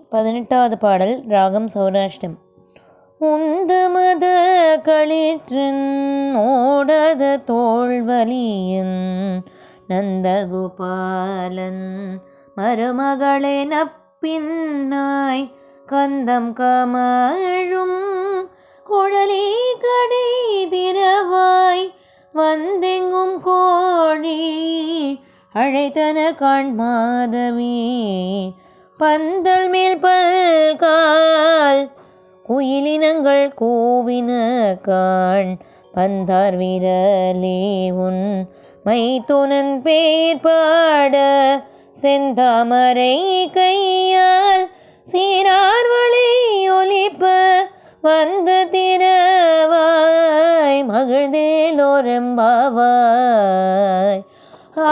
பதினெட்டாவது பாடல் ராகம் சௌராஷ்டம். உந்து மத களிற்றின் ஓடத தோல்வலியின் நந்தகுபாலன் மருமகளே நப்பின்னாய் கந்தம் கமழும் குழலி கடை திரவாய் வந்தெங்கும் கோழி அழைத்தன காண்மாதவி பந்தல் மேல் பல்கால் குயிலினங்கள் கூவின காண் பந்தார் விரலே உன் மைத்துனன் பேர் பாட செந்தாமரை கையால் சீரார் வழி ஒலிப்ப வந்த திரவாய் மகிழ்ந்தேலோரம்பாவாய் ஆ